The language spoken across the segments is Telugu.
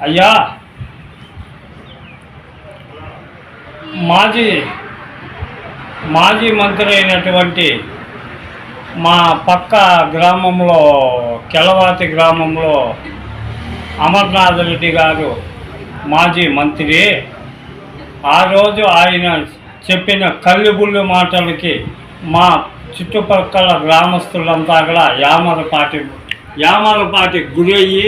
అయ్యా! మాజీ మాజీ మంత్రి అయినటువంటి మా పక్క గ్రామంలో కెలవాతి గ్రామంలో అమర్నాథ్ రెడ్డి గారు మాజీ మంత్రి. ఆ రోజు ఆయన చెప్పిన కల్లిబుల్లి మాటలకి మా చుట్టుపక్కల గ్రామస్తులంతా కూడా యామరపాటి యామరపాటి గురయ్యి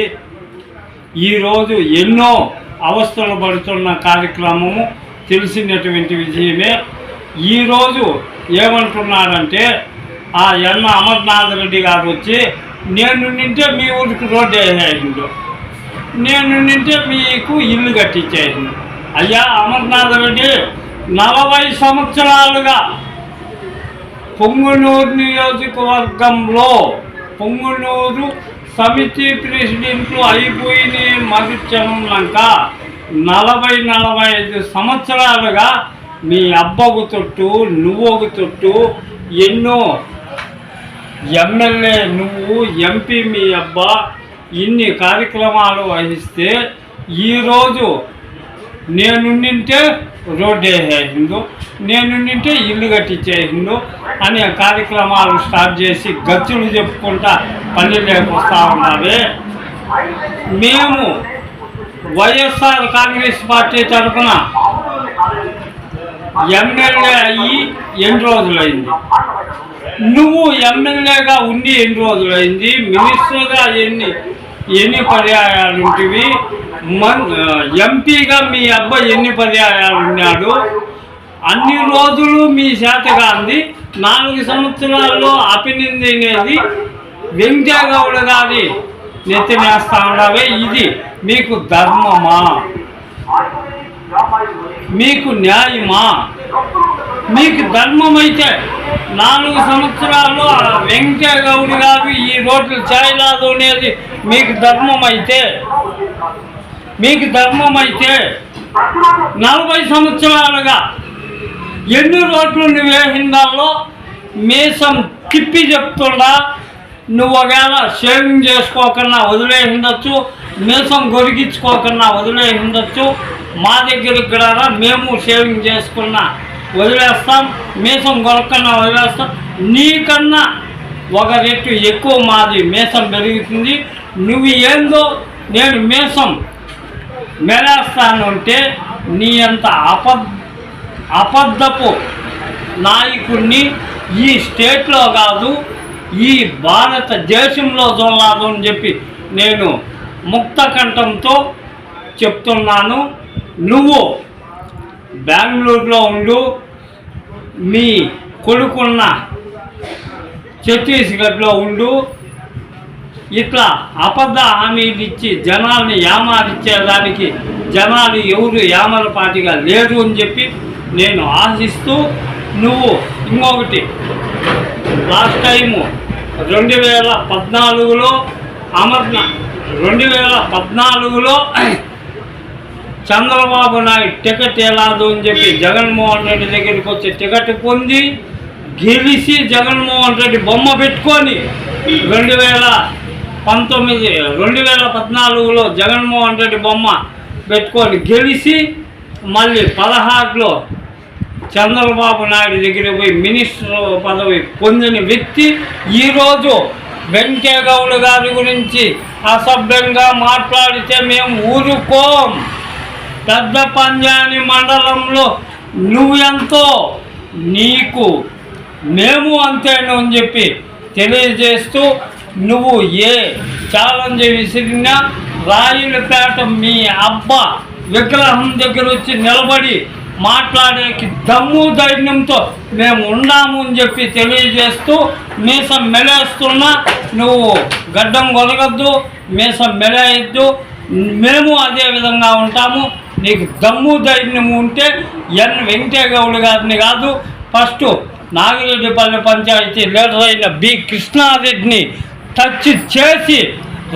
ఈరోజు ఎన్నో అవస్థలు పడుతున్న కార్యక్రమము తెలిసినటువంటి విజయమే. ఈరోజు ఏమంటున్నారంటే ఆ ఎన్న అమర్నాథ్ రెడ్డి గారు వచ్చి నేను నింటే మీ ఊరికి రోడ్డు వేసేసిండు. నేను నింటే మీకు ఇల్లు కట్టించేసిండు. అయ్యా అమర్నాథ్ రెడ్డి నలభై సంవత్సరాలుగా పొంగునూరు నియోజకవర్గంలో పొంగునూరు సమితి ప్రెసిడెంట్లు అయిపోయిన మరుక్షణంలాక నలభై నలభై ఐదు సంవత్సరాలుగా మీ అబ్బకు తొట్టు నువ్వుకు తొట్టు ఎన్నో ఎమ్మెల్యే నువ్వు ఎంపీ మీ అబ్బా ఇన్ని కార్యక్రమాలు వహిస్తే ఈరోజు నేను నింటే వేసేసిందో నేను నింటే ఇల్లు కట్టించేసిండు అనే కార్యక్రమాలు స్టార్ట్ చేసి గచ్చులు చెప్పుకుంటా పని లేకొస్తా ఉన్నది మేము వైఎస్ఆర్ కాంగ్రెస్ పార్టీ తరఫున ఎమ్మెల్యే అయ్యి ఎన్ని రోజులైంది? నువ్వు ఎమ్మెల్యేగా ఉండి ఎన్ని రోజులైంది? మినిస్టర్గా ఎన్ని ఎన్ని పర్యాయాలు ఉంటివి మన్ ఎంపీగా మీ అబ్బాయి ఎన్ని పర్యాయాలు ఉన్నాడు అన్ని రోజులు మీ శాతగాంది నాలుగు సంవత్సరాల్లో అభినందనేది అనేది వెంకటగౌడ గారి నెత్తినేస్తా ఉండవే ఇది మీకు ధర్మమా? మీకు న్యాయమా? మీకు ధర్మమైతే నాలుగు సంవత్సరాలు ఆ గారు ఈ రోడ్లు చేయలేదు అనేది మీకు ధర్మమైతే మీకు ధర్మమైతే నలభై సంవత్సరాలుగా ఎన్ని రోడ్లు నువ్వు వేసిందాల్లో మీసం తిప్పి చెప్తుండా. నువ్వు ఒకవేళ షేవింగ్ చేసుకోకుండా వదిలేసిండొచ్చు మీసం గొరిగించుకోకుండా వదిలేసిండొచ్చు మా దగ్గరికి కూడా మేము షేవింగ్ చేసుకున్నా వదిలేస్తాం మీసం కొరకన్నా వదిలేస్తాం. నీకన్నా ఒక రెట్టు ఎక్కువ మాది మీసం పెరుగుతుంది. నువ్వు ఏందో నేను మీసం మెలేస్తాను అంటే నీ అంత అబద్ధ అబద్ధపు నాయకుడిని ఈ స్టేట్లో కాదు ఈ భారతదేశంలో చూడలేదు అని చెప్పి నేను ముక్త కంఠంతో చెప్తున్నాను. నువ్వు బెంగళూరులో ఉండు మీ కొడుకున్న ఛత్తీస్గఢ్లో ఉండు. ఇట్లా అబద్ధ హామీలు ఇచ్చి జనాల్ని యామారిచ్చేదానికి జనాలు ఎవరు యామరపాటిగా లేరు అని చెప్పి నేను ఆశిస్తూ నువ్వు ఇంకొకటి. లాస్ట్ టైము రెండు వేల పద్నాలుగులో అమర్నాథ్ రెండు వేల పద్నాలుగులో చంద్రబాబు నాయుడు టికెట్ ఎలాదు అని చెప్పి జగన్మోహన్ రెడ్డి దగ్గరికి వచ్చి టికెట్ పొంది గెలిచి జగన్మోహన్ రెడ్డి బొమ్మ పెట్టుకొని రెండు వేల పంతొమ్మిది రెండు వేల పద్నాలుగులో జగన్మోహన్ రెడ్డి బొమ్మ పెట్టుకొని గెలిచి మళ్ళీ పదహారులో చంద్రబాబు నాయుడు దగ్గర పోయి మినిస్టర్ పదవి పొందిన వ్యక్తి ఈరోజు వెంకయ్యగౌడ గారి గురించి అసభ్యంగా మాట్లాడితే మేము ఊరుకోం. పెద్ద పంజాని మండలంలో నువ్వెంతో? నీకు మేము అంతేను అని చెప్పి తెలియజేస్తూ నువ్వు ఏ ఛాలెంజ్ విసిరినా రాయులపేట మీ అబ్బా విగ్రహం దగ్గర వచ్చి నిలబడి మాట్లాడేకి దమ్ము ధైర్యంతో మేము ఉన్నాము అని చెప్పి తెలియజేస్తూ మీసం మెలేస్తున్నా నువ్వు గడ్డం కొలగద్దు మీసం మెలేయద్దు. మేము అదే విధంగా ఉంటాము. నీకు దమ్ము ధైర్యం ఉంటే ఎన్ వెంకటేగౌడ్ గారిని కాదు ఫస్ట్ నాగిరెడ్డిపల్లి పంచాయతీ లీడర్ అయిన బి కృష్ణారెడ్డిని టచ్ చేసి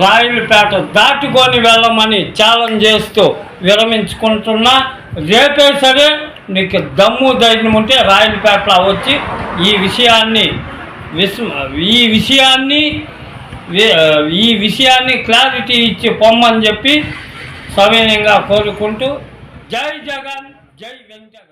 రాయలపేట దాటుకొని వెళ్ళమని ఛాలెంజ్ చేస్తూ విరమించుకుంటున్నా. రేపే సరే నీకు దమ్ము ధైర్యం ఉంటే రాయలపేటలో వచ్చి ఈ విషయాన్ని విస్మ ఈ విషయాన్ని ఈ విషయాన్ని క్లారిటీ ఇచ్చి పొమ్మని చెప్పి సవినయంగా కోరుకుంటూ జై జగన్ జై వెంకట